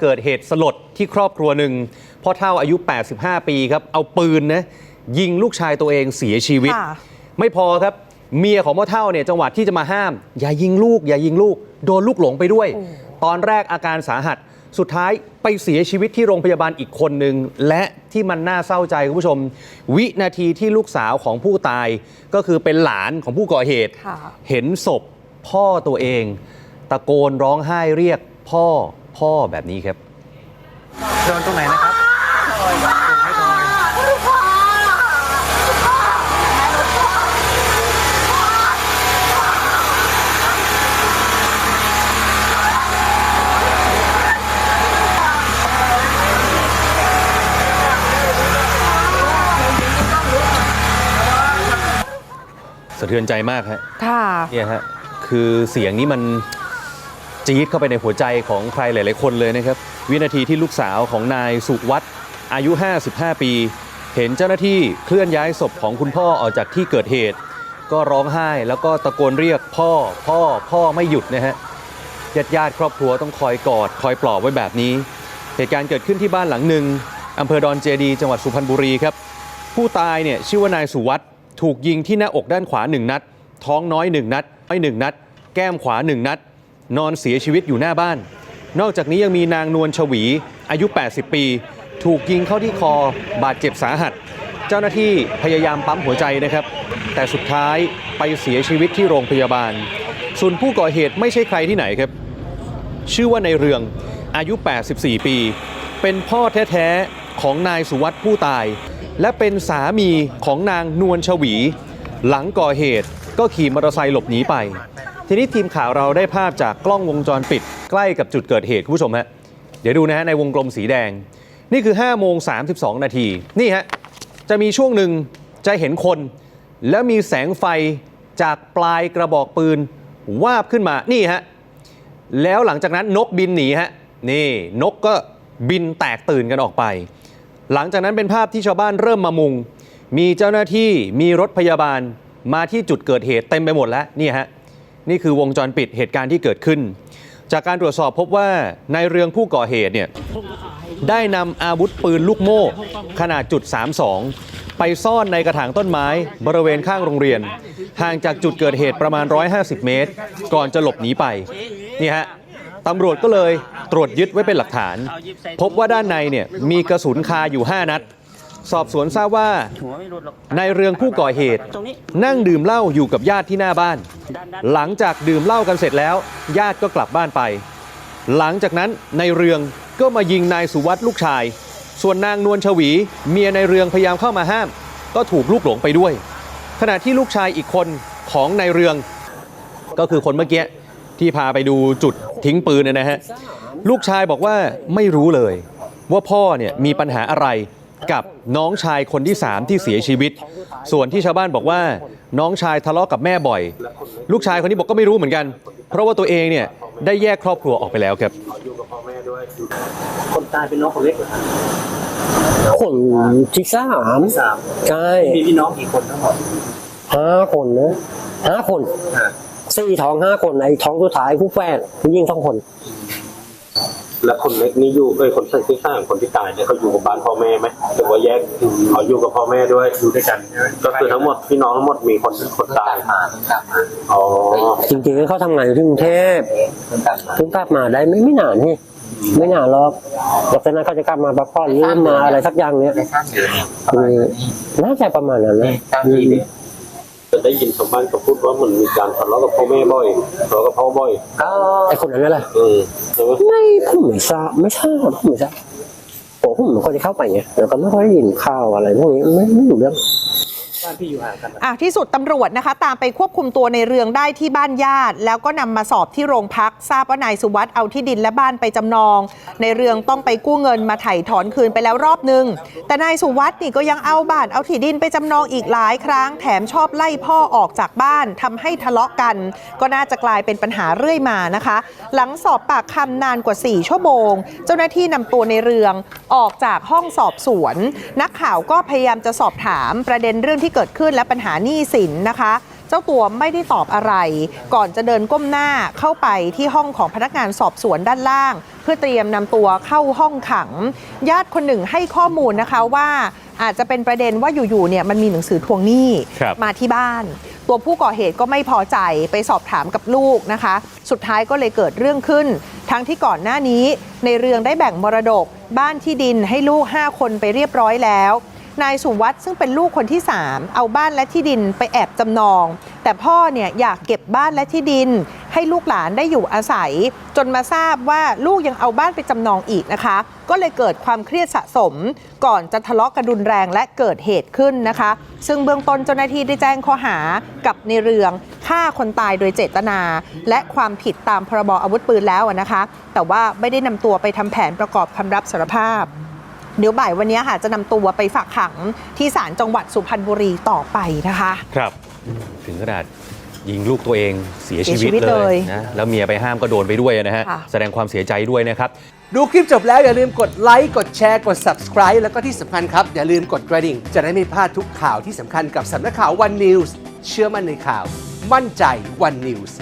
เกิดเหตุสลดที่ครอบครัวหนึ่งพ่อเท่าอายุ 85 ปีครับ เอาปืนนะยิงลูกชายตัวเองเสียชีวิตค่ะไม่พอครับ เมียของพ่อเท่าเนี่ยจังหวะที่จะมาห้าม อย่ายิงลูก อย่ายิงลูก โดนลูกหลงไปด้วย ตอนแรกอาการสาหัส สุดท้ายไปเสียชีวิตที่โรงพยาบาลอีกคนหนึ่ง และที่มันน่าเศร้าใจคุณผู้ชม วินาทีที่ลูกสาวของผู้ตาย ก็คือเป็นหลานของผู้ก่อเหตุค่ะเห็นศพพ่อตัวเอง ตะโกนร้องไห้เรียกพ่อ พ่อแบบนี้ครับโดนตรงไหนนะครับตรงให้ทอยสะเทือนใจมากฮะค่ะเนี่ยฮะ คือเสียงนี้มัน จี๊ดเข้าไปในหัวใจของใครหลาย ๆ คนเลยนะครับ วินาทีที่ลูกสาวของนายสุวัตอายุ 55 ปี เห็นเจ้าหน้าที่เคลื่อนย้ายศพของคุณพ่อออกจากที่เกิดเหตุ ก็ร้องไห้แล้วก็ตะโกนเรียกพ่อพ่อพ่อไม่หยุดนะฮะญาติญาติครอบครัวต้องคอยกอด คอยปลอบไว้แบบนี้ เหตุการณ์เกิดขึ้นที่บ้านหลังหนึ่งอำเภอดอนเจดีจังหวัดสุพรรณบุรีครับ ผู้ตายเนี่ยชื่อว่านายสุวัตถูกยิงที่หน้าอกด้านขวาหนึ่งนัด ท้องน้อยหนึ่งนัดไอ้หนึ่งนัด แก้มขวาหนึ่งนัด นอนเสียชีวิตอยู่หน้าบ้าน นอกจากนี้ยังมีนางนวลชวี อายุ 80 ปี ถูกยิงเข้าที่คอบาดเจ็บสาหัส เจ้าหน้าที่พยายามปั๊มหัวใจนะครับ แต่สุดท้ายไปเสียชีวิตที่โรงพยาบาล ส่วนผู้ก่อเหตุไม่ใช่ใครที่ไหนครับ ชื่อว่าในเรืองอายุ 84 ปี เป็นพ่อแท้ๆของนายสุวัตผู้ตาย และเป็นสามีของนางนวลชวี หลังก่อเหตุก็ขี่มอเตอร์ไซค์หลบหนีไป ทีนี้ทีมข่าวเราได้ภาพจากกล้องวงจรปิด ใกล้กับจุดเกิดเหตุคุณผู้ชมฮะเดี๋ยวดูนะฮะในวงกลมสีแดง นี่คือ5โมง32 นาทีนี่ฮะจะมีช่วงหนึ่งจะเห็นคน แล้วมีแสงไฟจากปลายกระบอกปืนวาบขึ้นมานี่ฮะแล้วหลังจากนั้นนกบินหนีฮะนี่นกก็บินแตกตื่นกันออกไป หลังจากนั้นเป็นภาพที่ชาวบ้านเริ่มมามุง มีเจ้าหน้าที่มีรถพยาบาลมาที่จุดเกิดเหตุเต็มไปหมดแล้วนี่ฮะ นี่คือวงจรปิดเหตุการณ์ที่เกิดขึ้น จากการตรวจสอบพบว่าในายเรืองผู้ก่อเหตุเนี่ยได้นำอาวุธปืนลูกโม่ ขนาดจุด 32 ไปซ่อนในกระถางต้นไม้ บริเวณข้างโรงเรียน ห่างจากจุดเกิดเหตุประมาณ 150 เมตร ก่อนจะหลบหนีไปนี่ฮะตำรวจก็เลยตรวจยึดไว้เป็นหลักฐาน พบว่าด้านในเนี่ยมีกระสุนคาอยู่ 5 นัด สอบสวนทราบว่าหัวไม่รุดหรอกนายเรืองผู้ก่อเหตุ ตรงนี้นั่งดื่มเหล้าอยู่กับญาติที่หน้าบ้าน ด้านด้านหลังจากดื่มเหล้ากันเสร็จแล้ว ญาติก็กลับบ้านไป หลังจากนั้นนายเรืองก็มายิงนายสุวัตลูกชาย ส่วนนางนวลชวี เมียนายเรืองพยายามเข้ามาห้าม ก็ถูกลูกหลงไปด้วย ขณะที่ลูกชายอีกคนของนายเรือง ก็คือคนเมื่อกี้ที่พาไปดูจุดทิ้งปืนเนยนะฮะลูกชายบอกว่าไม่รู้เลย ว่าพ่อเนี่ยมีปัญหาอะไร กับน้องชายคนที่ 3 ที่เสียชีวิต ส่วนที่ชาวบ้านบอกว่า น้องชายทะเลาะกับแม่บ่อย ลูกชายคนนี้บอกก็ไม่รู้เหมือนกัน เพราะว่าตัวเองเนี่ยได้แยกครอบครัวออกไปแล้วครับคนตายเป็นน้องคนเล็กเหรอครับคนที่สามสามใช่มีพี่น้องกี่คนทั้งหมดห้าคนนะห้าคนอ่าสี่ท้องห้าคนไอ้ท้องสุดท้ายผู้แฝดผู้หญิงสองคน แล้วคนเล็กนี่อยู่เอ้ยคนที่สร้างคนที่ตายเนี่ยเขาอยู่กับบ้านพ่อแม่ไหมหรือว่าแยกเขาอยู่กับพ่อแม่ด้วยอยู่ด้วยกันใช่ไหมก็คือทั้งหมดพี่น้องทั้งหมดมีคนคนตายมาเพิ่งกลับมาอ๋อจริงๆเขาทำงานอยู่ที่กรุงเทพเพิ่งกลับมาเพิ่งกลับมาได้ไม่ไม่นานนี่ไม่นานหรอกหลังจากนั้นเขาจะกลับมาพักผ่อนหรือมาอะไรสักอย่างเนี้ยได้สร้างเดือนเนี่ยคือน่าจะประมาณนั้นนะตามที่เนี่ย จะได้ยินชาวบ้านเขาพูดว่ามันมีการทะเลาะกับพ่อแม่บ่อยทะเลาะกับพ่อบ่อยก็ไอ้คนนั้นนั่นแหละเออใช่ไหมไม่ผมไม่ทราบไม่ทราบผมไม่ทราบผมผมไม่ค่อยได้เข้าไปไงแล้วก็ไม่ค่อยได้ยินข่าวอะไรพวกนี้ไม่ไม่รู้เรื่อง บ้านที่อยู่ห่างกันอะที่สุดตำรวจนะคะ ตามไปควบคุมตัวในเรืองได้ที่บ้านญาติ แล้วก็นำมาสอบที่โรงพัก ทราบว่านายสุวัสด์เอาที่ดินและบ้านไปจำนอง ในเรืองต้องไปกู้เงินมาไถ่ถอนคืนไปแล้วรอบนึง แต่นายสุวัสด์นี่ก็ยังเอาบ้านเอาที่ดินไปจำนองอีกหลายครั้ง แถมชอบไล่พ่อออกจากบ้านทำให้ทะเลาะกัน ก็น่าจะกลายเป็นปัญหาเรื่อยมานะคะ หลังสอบปากคำนานกว่า 4 ชั่วโมง เจ้าหน้าที่นำตัวในเรืองออกจากห้องสอบสวน นักข่าวก็พยายามจะสอบถามประเด็นเรื่องที่เกิดขึ้นและปัญหาหนี้สินนะคะ เจ้าตัวไม่ได้ตอบอะไร ก่อนจะเดินก้มหน้าเข้าไปที่ห้องของพนักงานสอบสวนด้านล่าง เพื่อเตรียมนำตัวเข้าห้องขัง ญาติคนหนึ่งให้ข้อมูลนะคะว่าอาจจะเป็นประเด็นว่าอยู่ๆเนี่ยมันมีหนังสือทวงหนี้ครับมาที่บ้าน ตัวผู้ก่อเหตุก็ไม่พอใจไปสอบถามกับลูกนะคะ สุดท้ายก็เลยเกิดเรื่องขึ้น ทั้งที่ก่อนหน้านี้ในเรืองได้แบ่งมรดก บ้านที่ดินให้ลูก 5 คนไปเรียบร้อยแล้ว นายสุวัสด์ซึ่งเป็นลูกคนที่ 3 เอาบ้านและที่ดินไปแอบจำนอง แต่พ่อเนี่ยอยากเก็บบ้านและที่ดิน ให้ลูกหลานได้อยู่อาศัย จนมาทราบว่าลูกยังเอาบ้านไปจำนองอีกนะคะ ก็เลยเกิดความเครียดสะสม ก่อนจะทะเลาะกันรุนแรงและเกิดเหตุขึ้นนะคะ ซึ่งเบื้องต้นเจ้าหน้าที่ได้แจ้งข้อหากับในเรืองฆ่าคนตายโดยเจตนา และความผิดตามพรบอาวุธปืนแล้วนะคะ แต่ว่าไม่ได้นำตัวไปทำแผนประกอบคำรับสารภาพ เดี๋ยวบ่ายวันนี้ค่ะจะนำตัวไปฝากขังที่ศาลจังหวัดสุพรรณบุรีต่อไปนะคะ ครับ ถึงขนาดยิงลูกตัวเองเสียชีเสียชีวิวิตตเลเลยยนะแล้วเมียไปห้ามก็โดนไปด้วยนะฮะ ค่ะ แสดงความเสียใจด้วยนะครับ ดูคลิปจบแล้วอย่าลืมกดไลค์กดแชร์กด subscribe แล้วก็ที่สำคัญครับ อย่าลืมกดกระดิ่ง จะได้ไม่พลาดทุกข่าวที่สำคัญกับสำนักข่าว One News เชื่อมั่นในข่าว มั่นใจ One News